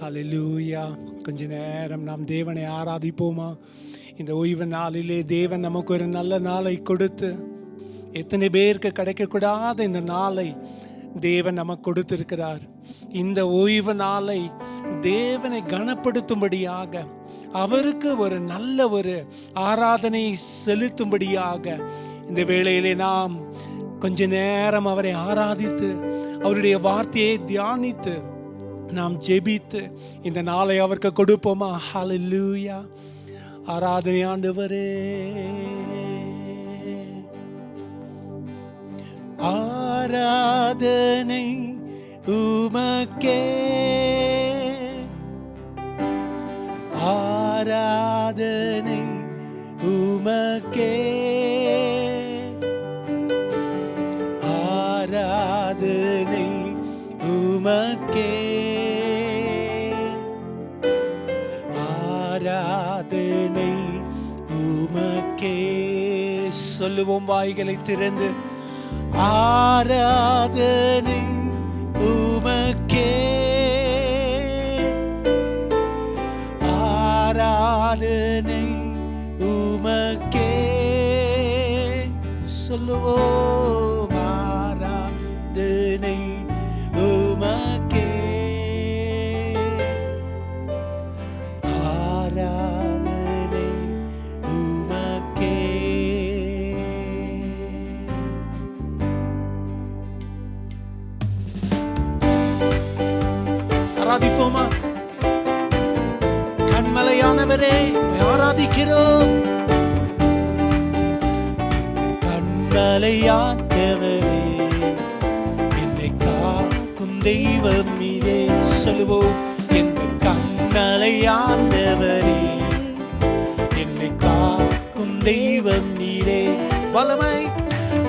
ஹalleluya கொஞ்ச நேரம் நாம் தேவனை ஆராதிப்போமா? இந்த ஓய்வு நாளிலே தேவன் நமக்கு ஒரு நல்ல நாளை கொடுத்து எத்தனை பேருக்கு கிடைக்கக்கூடாத இந்த நாளை தேவன் நமக்கு கொடுத்திருக்கிறார். இந்த ஓய்வு நாளை தேவனை கனப்படுத்தும்படியாக அவருக்கு ஒரு நல்ல ஒரு ஆராதனை செலுத்தும்படியாக இந்த வேளையிலே நாம் கொஞ்ச நேரம் அவரை ஆராதித்து அவருடைய வார்த்தையை தியானித்து நாம் ஜெபித்து இந்த நாளை அவருக்கு கொடுப்போமா? ஹalleluya ஆராதனை ஆண்டவரே. ஆராதனை உமக்கே. ஆராதனை சொல்லுவோம் வாய்களை திறந்து. ஆராதனை உமக்கே. ஆராதனை உமக்கே. சொல்லுவோம். ஆராதிப்போமா? கண்மலையானவரே ஆராதிக்கிறோம். கண்மலையானவரே என்னை காக்கும் தெய்வம் நீரே சொல்லுவோம். என் கண்மலையானவரே என்னை காக்கும் தெய்வம் நீரே வல்லமை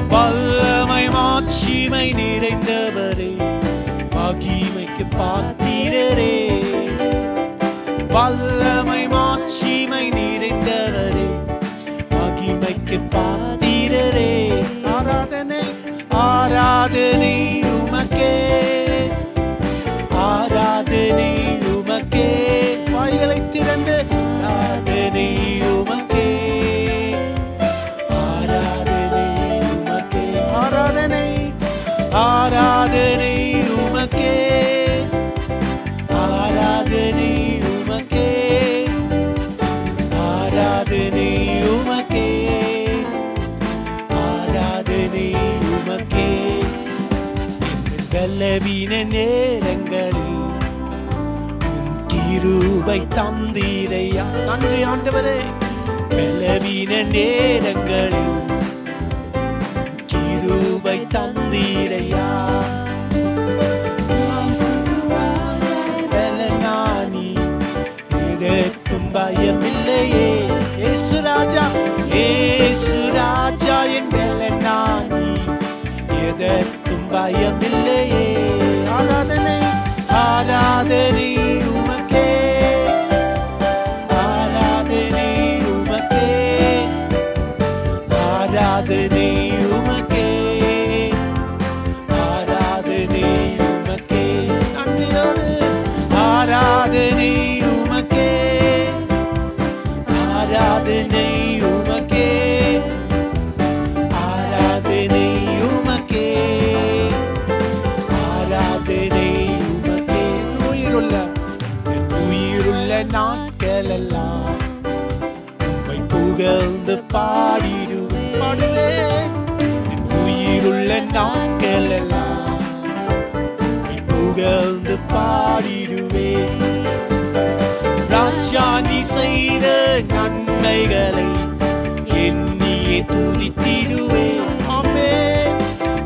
வல்லமை மாட்சிமை நிறைந்தவரே. மகிமைக்கு பாத்திரரே. வல்லமை மா எங்கள் நேரங்களில் கிருபை தந்தீரையா? நன்றி ஆண்டவரே. பலவீன நேரங்களில் கிருபை தந்தீரையா? பயமில்லையே. ஏசு ராஜா ஏசு ராஜா என் பலனானி. நானி எதற்கு ஆராதனை ஆராதனை உமக்கே எண்ணியே துதித்திடுவேன்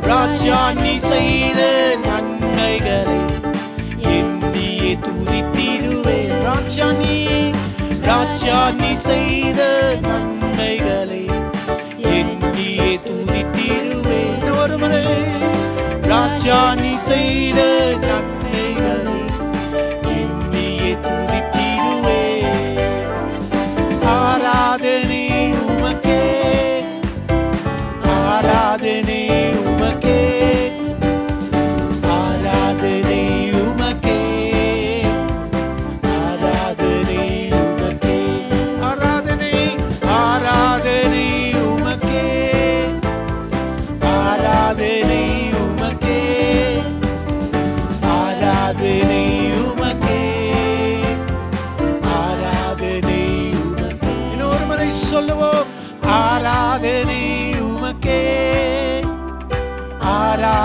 ராஜா நீ செய்த நன்மைகளை எண்ணியே துதித்திடுவேன் ராஜா நீ ராஜா நீ செய்த நன்மை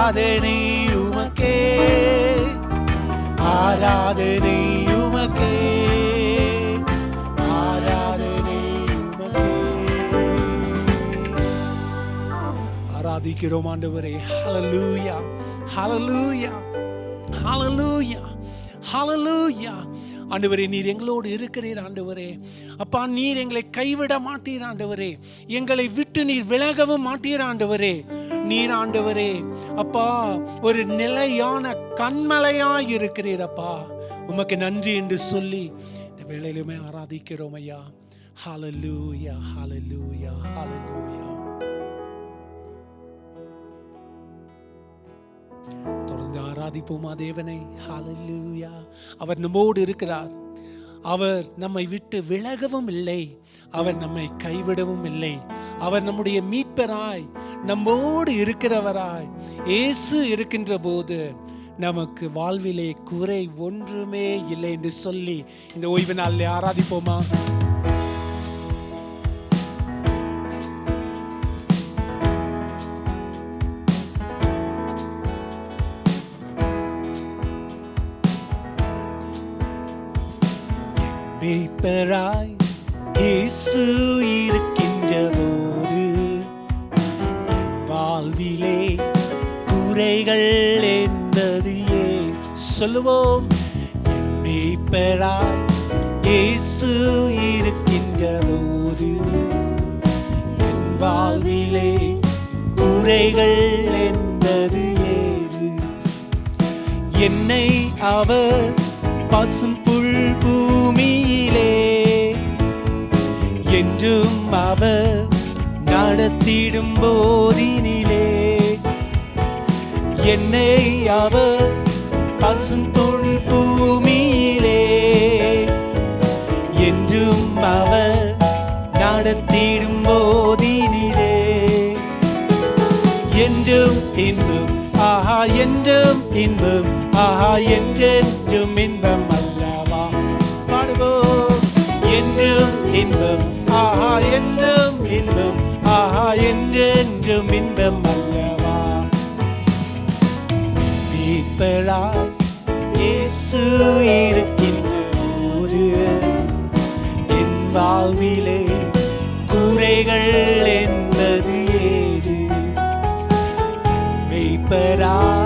ஆராதனை உமக்கே ஆராதனை உமக்கே ஆராதனை உமக்கே ஆராதிக்கிறோம் ஆண்டவரே ஹalleluya ஹalleluya ஹalleluya ஹalleluya ஆண்டவரே நீர் எங்களோடு இருக்கிறீர் ஆண்டவரே. அப்பா நீர் எங்களை கைவிட மாட்டீர் ஆண்டவரே. எங்களை விட்டு நீர் விலகவும் மாட்டீர் ஆண்டவரே. நீர் ஆண்டவரே அப்பா ஒரு நிலையான கண்மலையாய் இருக்கிறீர் அப்பா. உமக்கு நன்றி என்று சொல்லி இந்த வேலையிலுமே ஆராதிக்கிறோம் ஐயா. ஹாலலூயா ஹாலலூயா ஹாலலூயா ஆராதிப்போமா தேவனை? ஹாலல்லூயா அவர் நம்மோடு இருக்கிறார். அவர் நம்மை விட்டு விலகவும் இல்லை. அவர் நம்மை கைவிடவும் இல்லை. அவர் நம்முடைய மீட்பராய் நம்மோடு இருக்கிறவராய் இயேசு இருக்கின்ற போது நமக்கு வாழ்விலே குறை ஒன்றுமே இல்லை என்று சொல்லி இந்த ஓய்வு நாளில் ஆராதிப்போமா? மீட்பராய் இயேசு இருக்கின்ற போது வாழ்விலே குறைகள் என்பது ஏன்? சொல்லுவோம். என் மீட்பராய் இயேசு இருக்கின்ற போது என் வாழ்விலே குறைகள் என்பது ஏது? என்னை அவர் பசும் புல் பூ பூமியிலே என்றும் அவர் நடத்திடும் போதினிலே. என்னை அவர் பசும் பூமியிலே. என்றும் அவர் நடத்திடும் போதினிலே. என்றும் இன்பம் ஆஹா என்றும் இன்பம் ஆஹா என்றென்றும் இன்பம். இன்பம். ஆஹா என்றும் இன்பம். ஆஹா என்றென்றும் இன்பம் அல்லவா? மீட்பராய் இயேசு இருக்கின்ற போது என் வாழ்விலே குறைகள் என்பது ஏது? மெய்ப்பராய்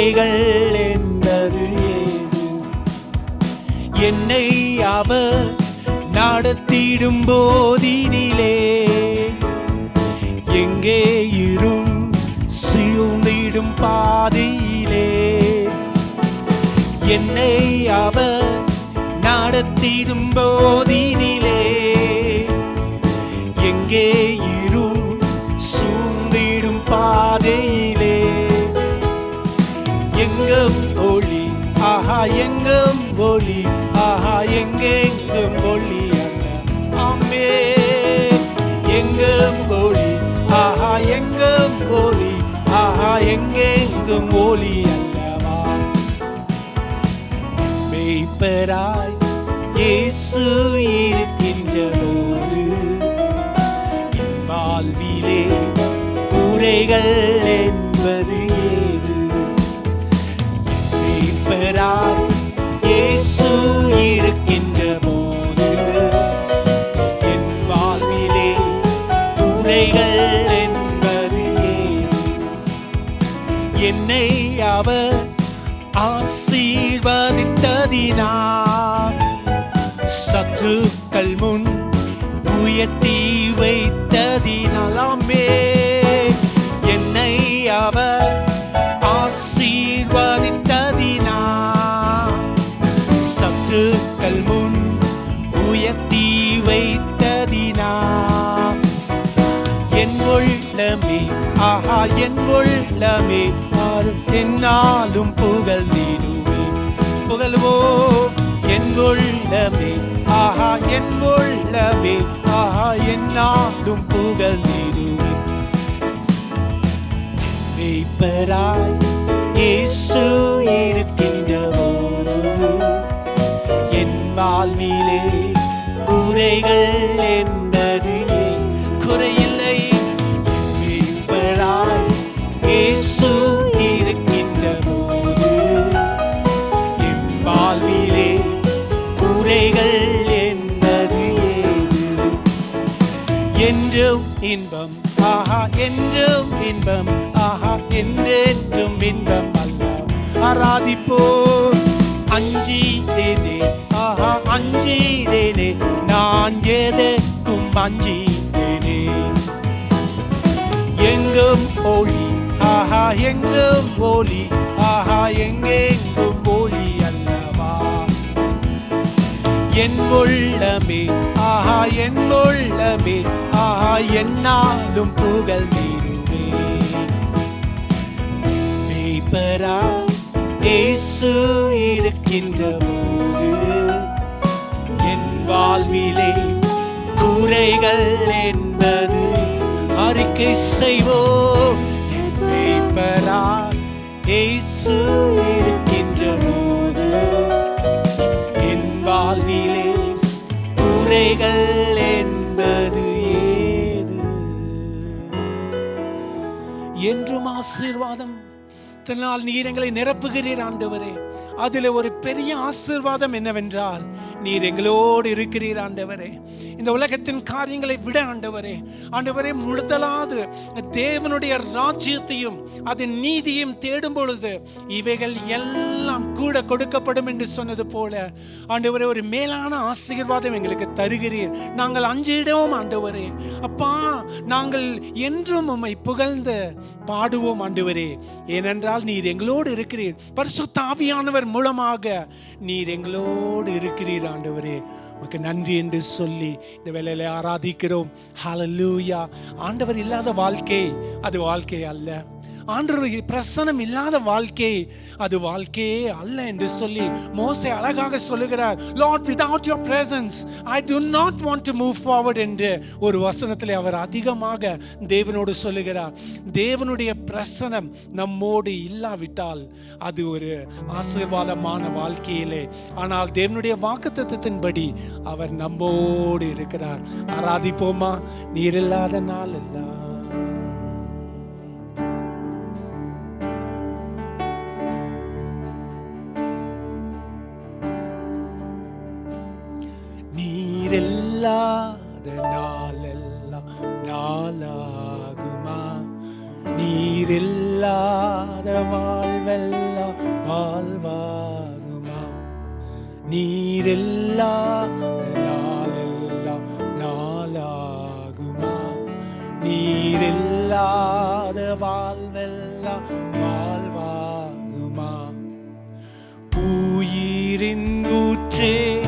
குறைகள் என்பது ஏது? என்னை அவர் நடத்திடும் போதினிலே எங்கே இரும் சீழ்ந்திடும் பாதையிலே? என்னை அவர் நடத்திடும் போதினிலே எங்கே எங்கும் ஒளி ஆஹா எங்கெங்கும் ஒளி ஆமே. எங்கும் ஒளி ஆஹா எங்கும் ஒளி ஆஹா எங்கெங்கும் ஒளி அல்லவா? மெய்ப்பராய் இயேசு இருக்கின்ற போது என் வாழ்விலே குறைகள் இருக்கிறார் இயேசு இருக்கின்ற போது என் வாழ்விலே குறைகள் என்பது என்னை அவர் ஆசீர்வதித்ததினார் சத்ருக்கள் முன் உயர்த்தி வைத்ததினாலாமே. என்னை அவர் என் உள்ளமே ஆறு என்னாலும் புகழ் நீடுவே புகழ்வோ என் உள்ளமே. ஆஹா என் உள்ளமே. ஆஹா என்னாலும் புகழ் நீடுவே மெய்ப்பராய் இயேசு இருக்கின்ற என் வாழ்விலே குறைகள் என்பது இன்பம். ஆஹா என்றும் இன்பம். ஆஹா என்றென்றும் இன்பம் அல்ல. ஆராதிப்போ அஞ்சீதேனே ஆஹா அஞ்சி தேனே நான் எதற்கும் அஞ்சீதேனே எங்கும் ஒளி. ஆஹா எங்கும் ஒளி. ஆஹா எங்கே என் உள்ளமே ஆஹா என் உள்ளமே ஆஹா என்னாலும் புகழ் நீருவே மேய்ப்பரா இயேசு இருக்கின்ற போது என் வாழ்விலே குறைகள் என்பது அறிக்கை செய்வோம். மேய்ப்பரா இயேசு குறைகள் என்பது ஏது? என்றும் ஆசீர்வாதம். இதனால் நீர் எங்களை நிரப்புகிறீர் ஆண்டவரே. அதில் ஒரு பெரிய ஆசீர்வாதம் என்னவென்றால் நீர் எங்களோடு இருக்கிறீர் ஆண்டவரே. இந்த உலகத்தின் காரியங்களை விட ஆண்டவரே. ஆண்டவரே முழுதலாது தேவனுடைய ராஜ்யத்தையும் அதன் நீதியும் தேடும் பொழுது இவைகள் எல்லாம் கூட கொடுக்கப்படும் என்று சொன்னது போல ஆண்டவரே ஒரு மேலான ஆசீர்வாதம் எங்களுக்கு தருகிறீர். நாங்கள் அஞ்சிடவும் ஆண்டவரே. அப்பா நாங்கள் என்றும் உம்மை புகழ்ந்து பாடுவோம் ஆண்டவரே. ஏனென்றால் நீர் எங்களோடு இருக்கிறீர். பரிசுத்த ஆவியானவர் மூலமாக நீர் எங்களோடு இருக்கிறீர் ஆண்டவரே உமக்கு நன்றி என்று சொல்லி இந்த வேலையில ஆராதிக்கிறோம். ஹalleluya ஆண்டவர் இல்லாத வாழ்க்கை அது வாழ்க்கை அல்ல. ஆண்டவர் பிரசனம் இல்லாத வாழ்க்கை அது வாழ்க்கையே அல்ல என்று சொல்லி மோசை அழகாக சொல்லுகிறார் lord without your presence I do not want to move forward என்று ஒரு வசனத்தில் அவர் அதிகமாக தேவனோடு சொல்லுகிறார். தேவனுடைய பிரசனம் நம்மோடு இல்லாவிட்டால் அது ஒரு ஆசீர்வாதமான வாழ்க்கையிலே. ஆனால் தேவனுடைய வாக்குத்தத்தின்படி அவர் நம்மோடு இருக்கிறார். ஆராதிப்போமா? நீர் இல்லாத நாள் எல்லாம் நீரில்லாத வாழ்வெல்லாம் வாழ்வாகுமா? நீரில்லாத நாளெல்லாம் நாளாகுமா? நீரில்லாத வாழ்வெல்லாம் வாழ்வாகுமா? உயிரின் ஊற்றே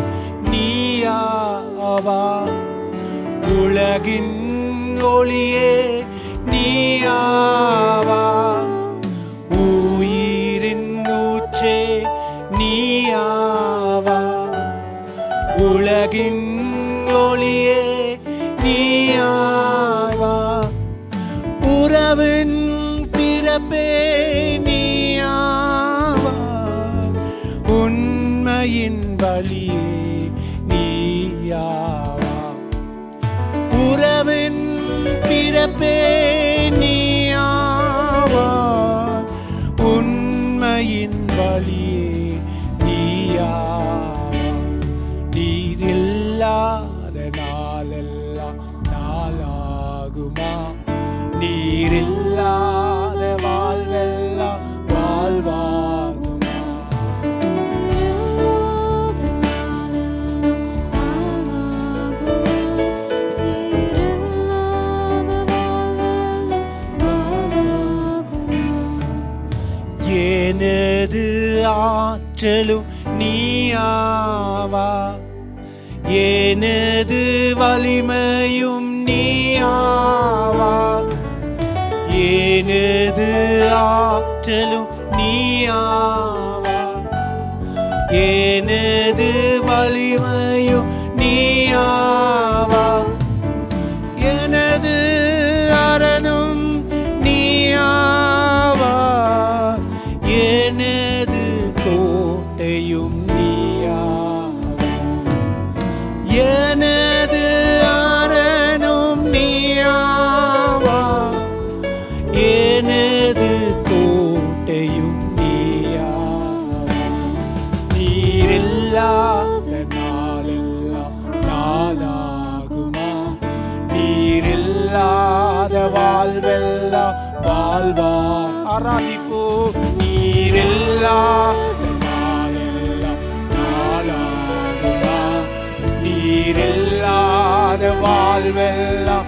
நீயாவா? உலகின் ஒளியே நீயா உலகின் ஒளியே நீயாவா? உறவின் பிறப்பே நீயாவா? உண்மையின் வழியே நீயாவா? உறவின் பிறப்பே ஆற்றலும் நீயாவா? எனது வலிமையும் நீயாவா? எனது ஆற்றலும் நீயாவா? எனது வலிமையும் நீயா ஆராதிப்போ நீரெல்லா. நீரெல்லாத வாழ்வெல்லாம்.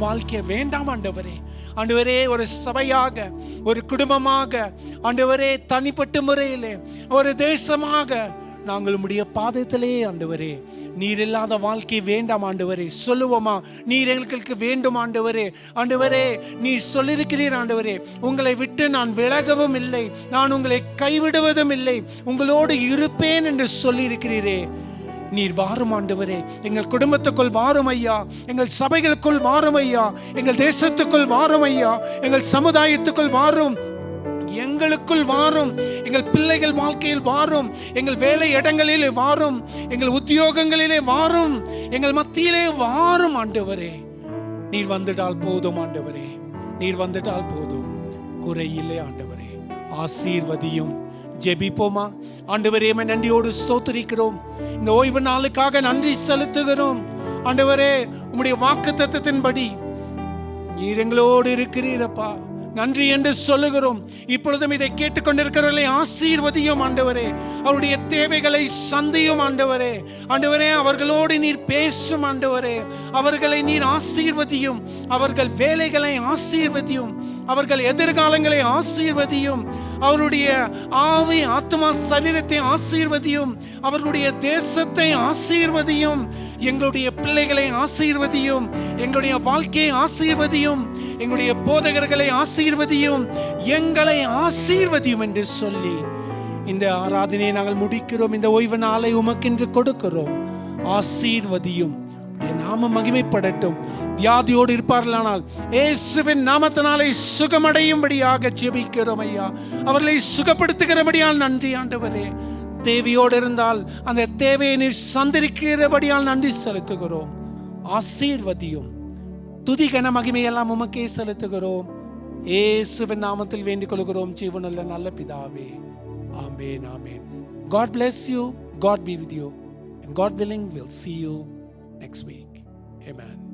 வாழ்க்கையை வேண்டாம் ஆண்டவரே. ஆண்டவரே ஒரு சபையாக ஒரு குடும்பமாக ஆண்டவரே தனிப்பட்ட முறையிலே ஒரு தேசமாக நாங்கள் உடைய பாதத்திலே ஆண்டவரே. நீர் இல்லாத வாழ்க்கை வேண்டாம் ஆண்டவரே. சொல்லுவோமா? நீர் எங்களுக்கு வேண்டும் ஆண்டவரே. ஆண்டவரே நீ சொல்லியிருக்கிறீர் ஆண்டவரே. உங்களை விட்டு நான் விலகவும் இல்லை. நான் உங்களை கைவிடுவதும் இல்லை. உங்களோடு இருப்பேன் என்று சொல்லியிருக்கிறீரே. நீர் வாரும் ஆண்டவரே. எங்கள் குடும்பத்துக்குள் வாரும் ஐயா. எங்கள் சபைகளுக்குள் வாரும் ஐயா. எங்கள் தேசத்துக்குள் வாரும் ஐயா. எங்கள் சமுதாயத்துக்குள் வாரும். எங்களுக்குள் வாரும். எங்கள் பிள்ளைகள் வாழ்க்கையில் வாரும். எங்கள் வேலை இடங்களிலே வாரும். எங்கள் உத்தியோகங்களிலே வாரும். எங்கள் மத்தியிலே வாரும் ஆண்டவரே. நீர் வந்துட்டால் போதும் ஆண்டவரே. நீர் வந்துட்டால் போதும். குறையில்லை ஆண்டவரே. ஆசீர்வதியும் ஜெபிப்போமா? ஆண்டவரே உம்மை நன்றியோடு ஸ்தோத்திரிக்கிறோம். இந்த ஓய்வு நாளுக்காக நன்றி செலுத்துகிறோம். ஆண்டவரே உம்முடைய வாக்கு தத்துவத்தின்படி நீர் எங்களோடு இருக்கிறீரப்பா நன்றி என்று சொல்லுகிறோம். இப்பொழுதும் இதை கேட்டுக்கொண்டிருக்கிறவர்களை ஆசீர்வதியும் ஆண்டவரே. அவருடைய தேவைகளை சந்தியும் ஆண்டவரே. ஆண்டவரே அவர்களோடு நீர் பேசும் ஆண்டவரே. அவர்களை நீர் ஆசீர்வதியும். அவர்கள் வேலைகளை ஆசீர்வதியும். அவர்கள் எதிர்காலங்களை ஆசீர்வதியும். அவருடைய ஆவி ஆத்மா சரீரத்தை ஆசீர்வதியும். அவர்களுடைய தேசத்தை ஆசீர்வதியும். எங்களுடைய பிள்ளைகளை ஆசீர்வதியும் எங்களுடைய வாழ்க்கையை ஆசீர்வதியும் எங்களுடைய போதகர்களை ஆசீர்வதியும் எங்களை ஆசீர்வதியும் என்று சொல்லி இந்த ஆராதனையை நாங்கள் முடிக்கிறோம். இந்த ஓய்வு நாளை உமக்கென்று கொடுக்கிறோம். ஆசீர்வதியும். நாம மகிமைப்படட்டும். வியாதியோடு இருப்பார்களானால் இயேசுவின் நாமத்தினாலே சுகமடையும்படியாக ஜெபிக்கிறோம் ஐயா. அவர்களை சுகப்படுத்துகிறபடியால் நன்றி ஆண்டவரே. தேவையோடு இருந்தால் அந்த தேவையை நீர் சந்திருக்கிறபடியால் நன்றி செலுத்துகிறோம். ஆசீர்வதியும். துதிகன மகிமையெல்லாம் உமக்கே செலுத்துகிறோம். ஏசுவின் நாமத்தில் வேண்டிக் கொள்கிறோம் ஜீவனுள்ள நல்ல பிதாவே. ஆமேன் ஆமேன். God bless you God be with you and God will we'll see you next week.